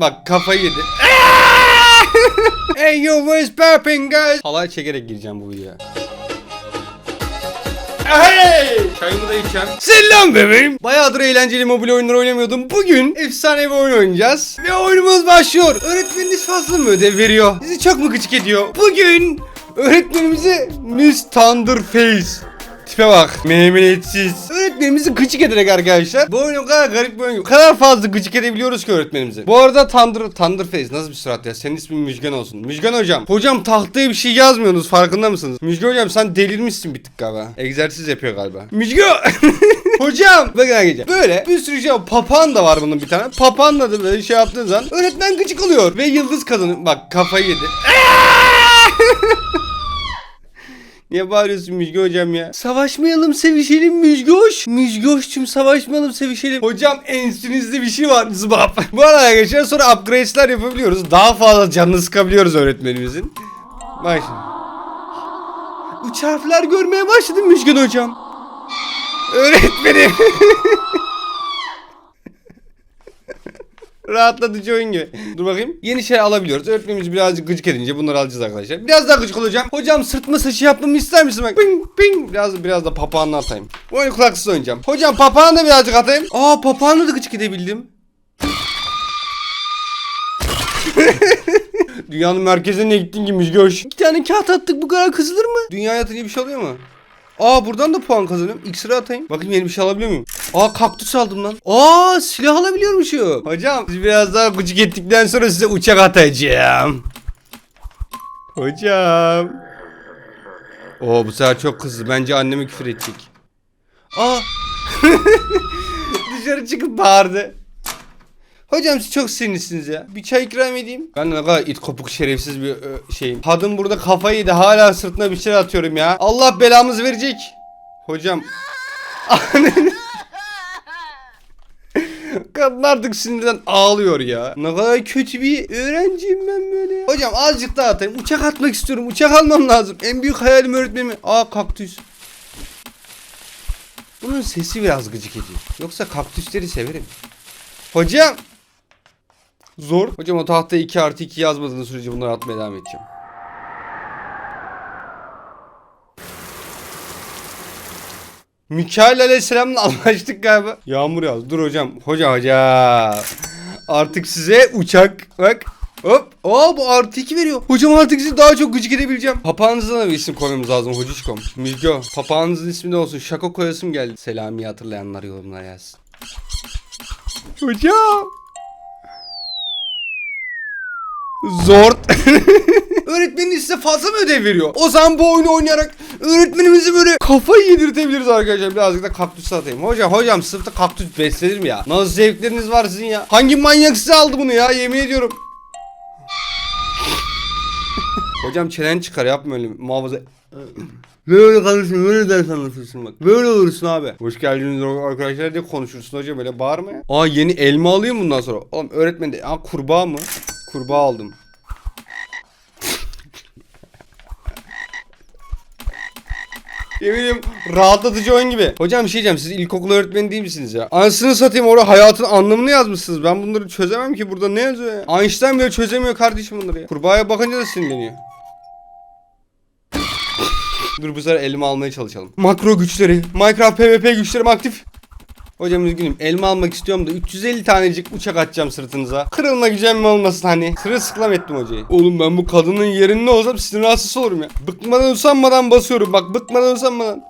Bak kafayı yedi. hey you was burping guys. Halay çekerek gireceğim bu videoya. Hey! Çayımı da içeceğim. Selam bebeğim. Bayağıdır eğlenceli mobil oyunlar oynamıyordum. Bugün efsane bir oyun oynayacağız. Ve oyunumuz başlıyor. Öğretmeniniz fazla mı ödev veriyor? Sizi çok mu gıcık ediyor? Bugün öğretmenimize Miss Thunderface Tipe bak. Memnuniyetsiz. Öğretmenimizi gıcık ederek arkadaşlar. Bu oyun o kadar garip bir oyun. O kadar fazla gıcık edebiliyoruz ki öğretmenimizi. Bu arada Thunder, Thunderface nasıl bir surat ya? Senin ismin Müjgan olsun. Müjgan hocam. Hocam tahtaya bir şey yazmıyorsunuz farkında mısınız? Müjgan hocam sen delirmişsin bir tık galiba. Egzersiz yapıyor galiba. Müjgan! hocam! Bakın arkadaşlar. Böyle bir sürü şey. Papağan da var bunun bir tane. Papağanla da böyle şey yaptığın zaman öğretmen gıcık oluyor. Ve yıldız kadını. Bak kafayı yedi. Niye bağırıyorsun Müjgan hocam ya? Savaşmayalım sevişelim Müjgoş. Müjgoş'cum savaşmayalım sevişelim. Hocam enstitünüzde bir şey var. Zıbap. Bu arada arkadaşlar sonra upgrade'ler yapabiliyoruz. Daha fazla canını sıkabiliyoruz öğretmenimizin. Bak şimdi. Harfler görmeye başladım Müjgan hocam. Öğretmenim. Rahatlatıcı oyun gibi. Dur bakayım. Yeni şey alabiliyoruz. Öğretmenimiz birazcık gıcık edince bunları alacağız arkadaşlar. Biraz daha gıcık olacağım. Hocam sırtma saçı yapmamı ister misin? Bak. Ping ping. Biraz biraz da papağanla atayım. Bu oyunu kulaksız oynayacağım. Hocam papağanı da birazcık atayım. Aa papağanla da gıcık edebildim. Dünyanın merkezine gittin ki Müjgoş. İki tane kağıt attık bu kadar kızılır mı? Dünyaya atınca bir şey oluyor mu? Aa buradan da puan kazanıyorum. İksiri atayım. Bakayım yeni bir şey alabiliyor muyum? Aa kaktüs aldım lan. Aa silah alabiliyormuşum. Hocam siz biraz daha gıcık ettikten sonra size uçak atacağım. Hocam. Oo bu sefer çok kızdı. Bence anneme küfür edecek. Aa. Dışarı çıkıp bağırdı. Hocam siz çok sinirlisiniz ya. Bir çay ikram edeyim. Ben ne kadar it kopuk şerefsiz bir ö, şeyim. Kadın burada kafayı yedi. Hala sırtına bir şey atıyorum ya. Allah belamızı verecek. Hocam. Kadın artık sinirden ağlıyor ya. Ne kadar kötü bir öğrenciyim ben böyle. Hocam azıcık daha atayım. Uçak atmak istiyorum. Uçak almam lazım. En büyük hayalim öğretmenim. Aa kaktüs. Bunun sesi biraz gıcık ediyor. Yoksa kaktüsleri severim. Hocam. Zor. Hocam o tahtaya 2 artı 2 yazmadığınız sürece bunları atmaya devam edeceğim. Mikail Aleyhisselam'la anlaştık galiba. Yağmur yağdı. Dur hocam. Hoca hoca. Artık size uçak. Bak. Hop. Aa bu artı 2 veriyor. Hocam artık sizi daha çok gıcık edebileceğim. Papağanınıza da bir isim koymamız lazım hocişkom. Müjgo. Papağanınızın ismi ne olsun? Şako koyasım geldi. Selami'yi hatırlayanlar yorumlara yazsın. Hocam. Zor. Öğretmeniniz size fazla mı ödev veriyor? O zaman bu oyunu oynayarak öğretmenimizi böyle kafayı yedirtebiliriz arkadaşlar. Birazcık da kaktüs atayım. Hocam hocam sınıfta kaktüs beslenir mi ya? Nasıl zevkleriniz var sizin ya? Hangi manyak size aldı bunu ya? Yemin ediyorum. hocam çenen çıkar yapma öyle muhafaza. Böyle kalırsın, böyle ders anlatırsın bak. Böyle olursun abi. Hoş geldiniz arkadaşlar diye konuşursun hocam böyle bağırma ya. Aa yeni elma alayım bundan sonra. Oğlum öğretmen de. Aa kurbağa mı? Kurbağa aldım. Eminim rahatlatıcı oyun gibi. Hocam bir şey diyeceğim siz ilkokul öğretmeni değil misiniz ya? Anasını satayım orada hayatın anlamını yazmışsınız. Ben bunları çözemem ki burada ne yazıyor ya? Einstein bile çözemiyor kardeşim bunları ya. Kurbağaya bakınca da sinirleniyor. Dur bu sefer elma almaya çalışalım. Makro güçleri, Minecraft PvP güçlerim aktif. Hocam üzgünüm elma almak istiyorum da 350 tanecik uçak atacağım sırtınıza. Kırılma gücem mi olmasın hani. Sırılsıklam ettim hocayı. Oğlum ben bu kadının yerinde olsam sinir hastası olurum ya. Bıkmadan usanmadan basıyorum bak bıkmadan usanmadan.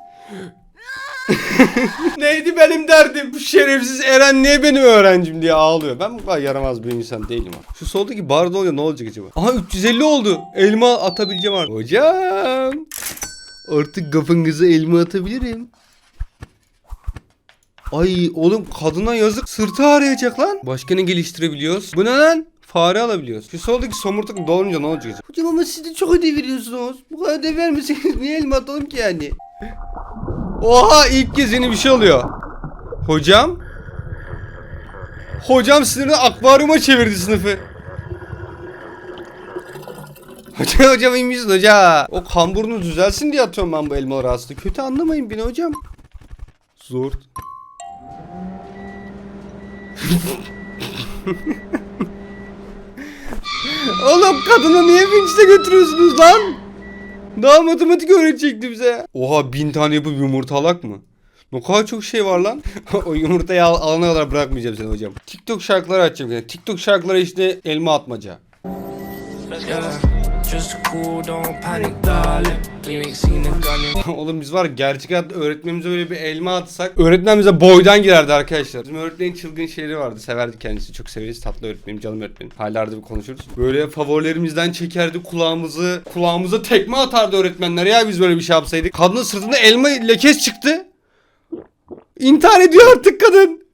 Neydi benim derdim? Bu şerefsiz Eren niye benim öğrencim diye ağlıyor. Ben bu kadar yaramaz bir insan değilim abi. Şu soldaki barda oluyor ne olacak acaba? Aha 350 oldu. Elma atabileceğim artık. Hocam. Artık kafanıza elma atabilirim. Ay oğlum kadına yazık sırtı ağrıyacak lan. Başka ne geliştirebiliyoruz? Bu ne lan? Fare alabiliyoruz. Şu soldaki somurtuk dolunca ne olacak? Hocam ama siz de çok ödev veriyorsunuz. Bu kadar ödev vermeseniz niye elma atalım ki yani? Oha ilk kez yeni bir şey oluyor. Hocam? Hocam sınırı akvaryuma çevirdi sınıfı. Hoca hocam iyiymişsin hoca. O kamburunu düzelsin diye atıyorum ben bu elmaları aslında. Kötü anlamayın beni hocam. Zor. Kadını niye vinçle götürüyorsunuz lan? Daha matematik öğretecekti bize. Oha bin tane yapıp yumurtalak mı? Ne kadar çok şey var lan. o yumurtayı al, alana kadar bırakmayacağım seni hocam. TikTok şarkıları açacağım. Yani. TikTok şarkıları işte elma atmaca. Yeah, just cool, don't panic, darling. Oğlum biz var gerçek hayatta öğretmenimize böyle bir elma atsak öğretmen bize boydan girerdi arkadaşlar. Bizim öğretmenin çılgın şeyleri vardı. Severdik kendisi. Çok severiz. Tatlı öğretmenim, canım öğretmenim. Hala bir konuşuruz. Böyle favorilerimizden çekerdi kulağımızı. Kulağımıza tekme atardı öğretmenler ya biz böyle bir şey yapsaydık. Kadının sırtında elma lekes çıktı. İntihar ediyor artık kadın.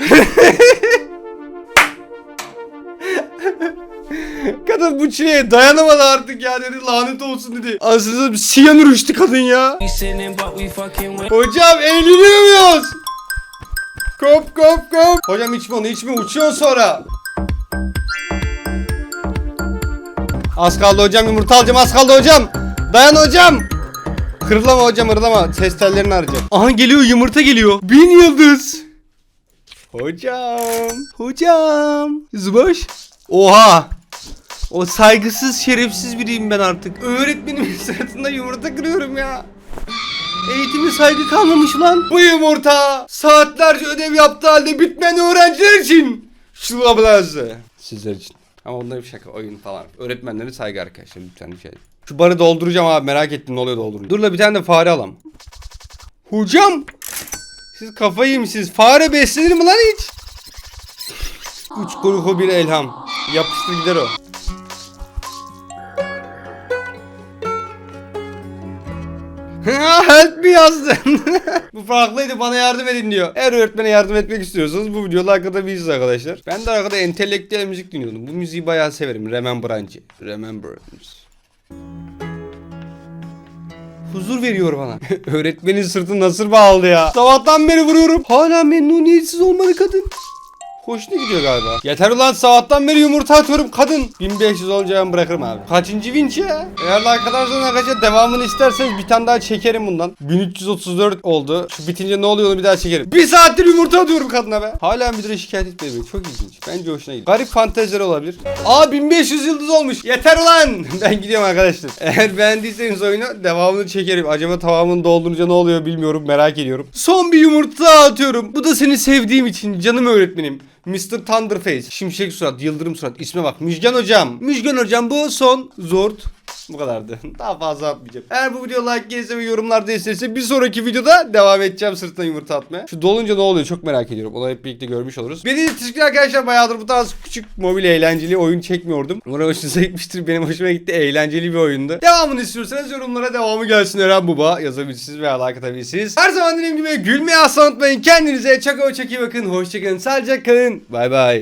Kadın bu çileye dayanamadı artık ya dedi lanet olsun dedi. Aslında siyanür uçtu kadın ya. Hocam eğleniyor muyuz? Kop kop kop. Hocam içme onu içme uçuyor sonra. Az kaldı hocam yumurta alacağım az kaldı hocam. Dayan hocam. Kırılama hocam hırlama. Ses tellerini arayacağım. Aha geliyor yumurta geliyor. Bin yıldız. Hocam. Hocam. Zıboş. Oha. O saygısız şerefsiz biriyim ben artık. Öğretmenimin sırtında yumurta kırıyorum ya. Eğitime saygı kalmamış lan. Bu yumurta saatlerce ödev yaptığı halde bitmeyen öğrenciler için. Şu ablası. Sizler için. Ama onlar bir şaka oyun falan. Öğretmenlere saygı arkadaşlar lütfen rica ederim. Şu barı dolduracağım abi merak ettim ne oluyor doldurun. Dur la bir tane de fare alalım. Hocam. Siz kafayı yemişsiniz. Fare beslenir mi lan hiç? Üç kuru bir elham. Yapıştır gider o. Help me yazdın. bu farklıydı bana yardım edin diyor. Eğer öğretmene yardım etmek istiyorsanız bu videoda bir arkadaşlar. Ben de arkada entelektüel müzik dinliyordum. Bu müziği bayağı severim. Remembrance. Remembrance. Huzur veriyor bana. Öğretmenin sırtı nasır bağladı ya. Sabahtan beri vuruyorum. Hala memnuniyetsiz olmadı kadın. Hoşuna gidiyor galiba. Yeter ulan sabahtan beri yumurta atıyorum kadın. 1500 olunca ben bırakırım abi. Kaçıncı vinç ya? Eğer atarsanız arkadaşlar devamını isterseniz bir tane daha çekerim bundan. 1334 oldu. Şu bitince ne oluyor onu bir daha çekerim. Bir saattir yumurta atıyorum kadına be. Hala müdüre şikayet etmedi beni. Çok ilginç. Bence hoşuna gidiyor. Garip fantezileri olabilir. Aa 1500 yıldız olmuş. Yeter ulan. Ben gidiyorum arkadaşlar. Eğer beğendiyseniz oyunu devamını çekerim. Acaba tamamını doldurunca ne oluyor bilmiyorum. Merak ediyorum. Son bir yumurta atıyorum. Bu da seni sevdiğim için canım öğretmenim. Mr. Thunderface. Şimşek surat, yıldırım surat. İsme bak. Müjgan hocam. Müjgan hocam bu son zord. Bu kadardı. Daha fazla atmayacağım. Eğer bu video like gelirse ve yorumlarda isterse bir sonraki videoda devam edeceğim sırtına yumurta atmaya. Şu dolunca ne oluyor çok merak ediyorum. Onu hep birlikte görmüş oluruz. Beni teşekkür arkadaşlar. Bayağıdır bu tarz küçük mobil eğlenceli oyun çekmiyordum. Umarım hoşunuza gitmiştir. Benim hoşuma gitti. Eğlenceli bir oyundu. Devamını istiyorsanız yorumlara devamı gelsin Eren Buba yazabilirsiniz veya like atabilirsiniz. Her zaman dediğim gibi gülmeyi asla unutmayın. Kendinize çok iyi bakın. Hoşçakalın. Sağlıcakla kalın. Bay bay.